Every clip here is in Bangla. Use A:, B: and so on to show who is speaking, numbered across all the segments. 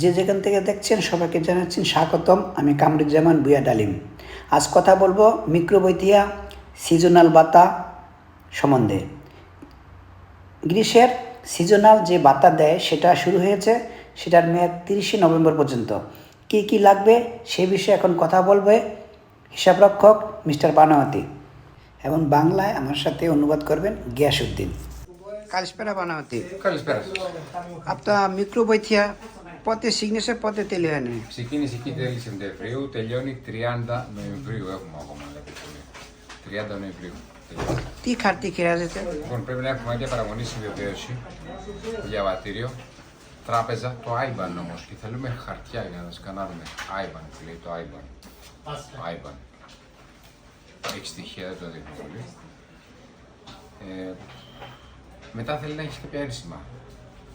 A: যে যেখান থেকে দেখছেন সবাইকে জানাচ্ছেন স্বাগতম। আমি কামরুজ্জামান বুয়া ডালিম আজ কথা বলব মিক্রোবৈথিয়া সিজনাল বাতা সম্বন্ধে। গ্রীষ্মের সিজনাল যে বাতা দেয় সেটা শুরু হয়েছে সেটার মেয়াদ তিরিশে নভেম্বর পর্যন্ত। কি কি লাগবে সে বিষয়ে এখন কথা বলবে হিসাবরক্ষক মিস্টার বানাওয়াতি। এবং বাংলায় আমার সাথে অনুবাদ করবেন গ্যাস উদ্দিন কালিসপেরা বানাওয়াতি। কালিসপেরা আপনার মিক্রোবৈথিয়া πότε σύγνεσαι, πότε τελειώνει;
B: Ξεκίνησε εκεί τέλη Σεπτεμβρίου, τελειώνει 30 Νοεμβρίου. Έχουμε ακόμα λέτε πολύ. 30 Νοεμβρίου. τελειώνει.
A: Τι χαρτί χρειάζεται;
B: Λοιπόν, πρέπει να έχουμε άδεια παραμονή συμβιβαίωση, διαβατήριο, τράπεζα, το IBAN όμως. Και θέλουμε χαρτιά για να σκανάρουμε. IBAN που λέει το IBAN. Το IBAN. Έχει στοιχεία, δεν το δείχνω πολύ. Ε, μετά θέλει να έχεις κάποια ένσημα.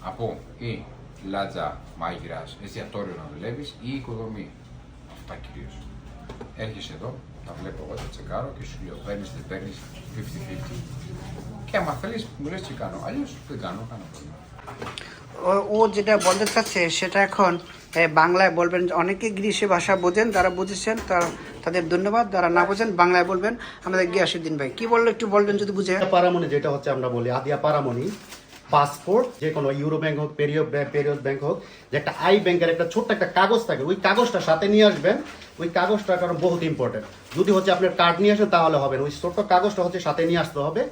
B: Από ή λάτζα μάγειρα, εστιατόριο να δουλεύει ή οικοδομή. Αυτά κυρίω. Έρχεσαι εδώ, τα βλέπω εγώ, τα τσεκάρω και σου λέω: Παίρνει, δεν παίρνει, 50-50. Και άμα θέλει, μου λε τι κάνω. Αλλιώ δεν κάνω, κάνω πρόβλημα.
A: ও ও যেটা বলতে চাচ্ছে সেটা এখন এ, বাংলায় বলবেন অনেকে গ্রীষ্মে ভাষা বোঝেন যারা বুঝেছেন তারা তাদের ধন্যবাদ যারা না বোঝেন বাংলায় বলবেন আমাদের গিয়াসুদ্দিন ভাই কি বললো একটু বলবেন যদি বুঝে
C: পারামনি যেটা হচ্ছে আমরা বলি আদিয়া পারামনি পাসপোর্ট, যে কোনো ইউরো ব্যাংক হোক পেরিয়ড পেরিয়ড ব্যাংক হোক, যে একটা আই ব্যাংকের একটা ছোট্ট একটা কাগজ থাকে, ওই কাগজটা সাথে নিয়ে আসবেন, ওই কাগজটা কারণ বহুত ইম্পর্টেন্ট যদি হচ্ছে আপনার কার্ড নিয়ে আসেন তাহলে হবে ওই ছোট্ট কাগজটা হচ্ছে সাথে নিয়ে আসতে হবে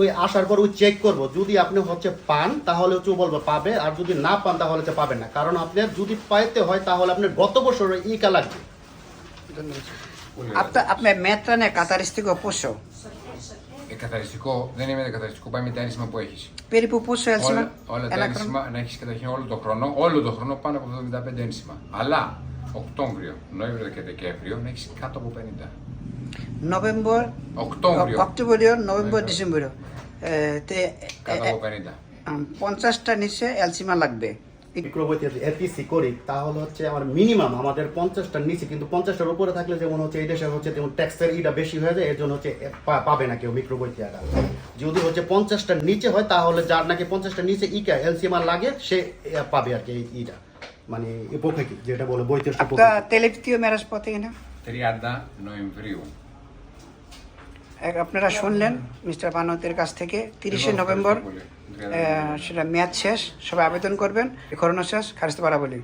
C: ওই আসার পর ওই চেক করব। যদি আপনি হচ্ছে পান, তাহলে হচ্ছে বলব পাবে, আর যদি না পান, তাহলে হচ্ছে পাবেন না। কারণ আপনি যদি পাইতে হয়, তাহলে আপনার গত বছর ইকা লাগবে।
A: আপনার আপনার মেত্রানে কাতারিস থেকে
B: পোষো καθαριστικό, δεν είναι καθαριστικό, πάει με τα ένσημα που έχεις.
A: Περίπου πόσο ένσημα;
B: Όλα, τα ένσημα να έχεις καταρχήν όλο τον χρόνο, όλο τον χρόνο πάνω από 75 ένσημα. Αλλά Οκτώβριο, Νοέμβριο και Δεκέμβριο να έχεις κάτω από 50.
A: Νοέμβριο
B: Οκτώβριο,
A: Οκτώβριο, Νοέμβριο, ναι, Δεκέμβριο.
B: Κάτω από 50.
A: 50 τα νησιά έλσημα λαγκμπέ.
C: বিক্রমতি এপিসি করি তাহলে হচ্ছে আমার মিনিমাম আমাদের পঞ্চাশটার নিচে কিন্তু পঞ্চাশটার উপরে থাকলে যেমন হচ্ছে এই দেশে হচ্ছে যেমন ট্যাক্সের ইটা বেশি হয়ে যায় এর জন্য হচ্ছে পাবে না কেউ মিক্রোবৈতিয়াটা যদি হচ্ছে পঞ্চাশটার নিচে হয় তাহলে যার নাকি পঞ্চাশটার নিচে ইকা এলসিএমআর লাগে সে পাবে আর কি এই ইটা মানে উপখাকি যেটা বলে
A: বৈতিষ্ঠ তেলেপিতীয় মেরাজ পথে না আপনারা শুনলেন মিস্টার বানতের কাছ থেকে তিরিশে নভেম্বর সেটা মেয়াদ শেষ সবাই আবেদন করবেন। করোনা শেষ খারিস্তা পারা বলি